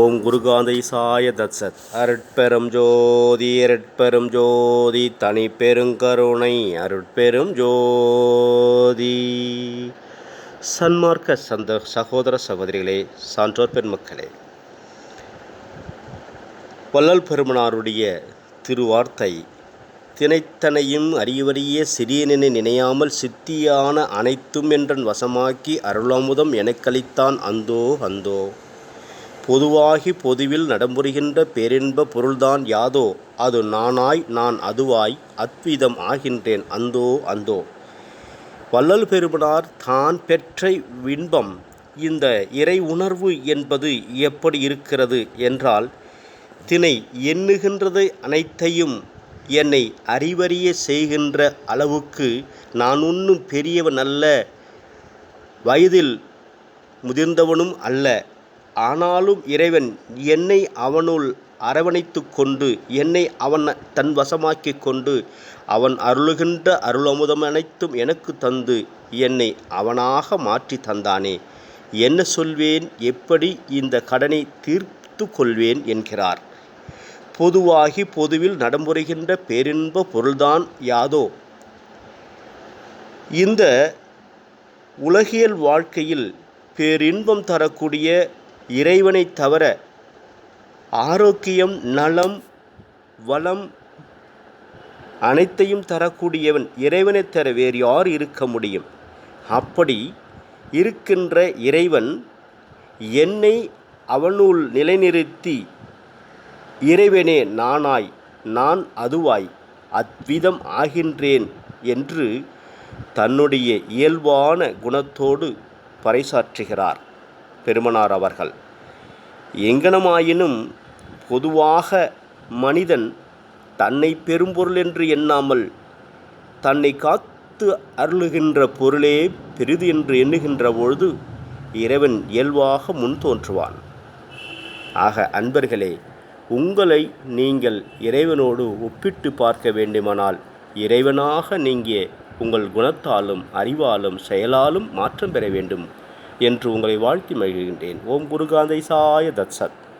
ஓம் குருகாந்தை சாய தத்சத். அருட்பெரும் ஜோதி அருட்பெரும் ஜோதி தனி பெருங்கருணை அருட்பெரும் ஜோதி. சன்மார்க்க சந்த சகோதர சகோதரிகளே சான்றோர் பெண்மக்களே வள்ளல் பெருமனாருடைய திருவார்த்தை தினைத்தனையும் அறியவறிய சிறியனினை நினையாமல் சித்தியான அனைத்தும் என்றன் வசமாக்கி அருளமுதம் எனக்களித்தான் அந்தோ அந்தோ. பொதுவாகி பொதுவில் நடமுறுகின்ற பேரின்ப பொருள்தான் யாதோ அது நானாய் நான் அதுவாய் அத்விதம் ஆகின்றேன் அந்தோ அந்தோ. வள்ளல் பெருமனார் தான் பெற்ற இன்பம் இந்த இறை உணர்வு என்பது எப்படி இருக்கிறது என்றால் தினை எண்ணுகின்றது அனைத்தையும் என்னை அறிவறிய செய்கின்ற அளவுக்கு நான் ஒன்றும் பெரியவன் அல்ல வயதில் முதிர்ந்தவனும் அல்ல. ஆனாலும் இறைவன் என்னை அவனுள் அரவணைத்து கொண்டு என்னை அவன் தன் வசமாக்கி கொண்டு அவன் அருளுகின்ற அருளமுதம் அனைத்தும் எனக்கு தந்து என்னை அவனாக மாற்றி தந்தானே. என்ன சொல்வேன்? எப்படி இந்த கடனை தீர்த்து கொள்வேன்? என்கிறார். பொதுவாகி பொதுவில் நடமுறைகின்ற பேரின்ப பொருள்தான் யாதோ. இந்த உலகியல் வாழ்க்கையில் பேரின்பம் தரக்கூடிய இறைவனை தவிர ஆரோக்கியம் நலம் வளம் அனைத்தையும் தரக்கூடியவன் இறைவனை தர வேறு யார் இருக்க முடியும்? அப்படி இருக்கின்ற இறைவன் என்னை அவனுள் நிலைநிறுத்தி இறைவனே நானாய் நான் அதுவாய் அத்விதம் ஆகின்றேன் என்று தன்னுடைய இயல்பான குணத்தோடு பறைசாற்றுகிறார். பெருமனார் அவர்கள். எங்கனமாயினும் பொதுவாக மனிதன் தன்னை பெரும்பொருள் என்று எண்ணாமல் தன்னை காத்து அருளுகின்ற பொருளே பெரிது என்று எண்ணுகின்ற பொழுது இறைவன் இயல்பாக முன் தோன்றுவான். ஆக அன்பர்களே உங்களை நீங்கள் இறைவனோடு ஒப்பிட்டு பார்க்க வேண்டுமானால் இறைவனாக நீங்கிய உங்கள் குணத்தாலும் அறிவாலும் செயலாலும் மாற்றம் பெற வேண்டும். என்று உங்களை வாழ்த்தி மகிழ்கின்றேன். ஓம் குருகாந்தை சாய தத்சத்.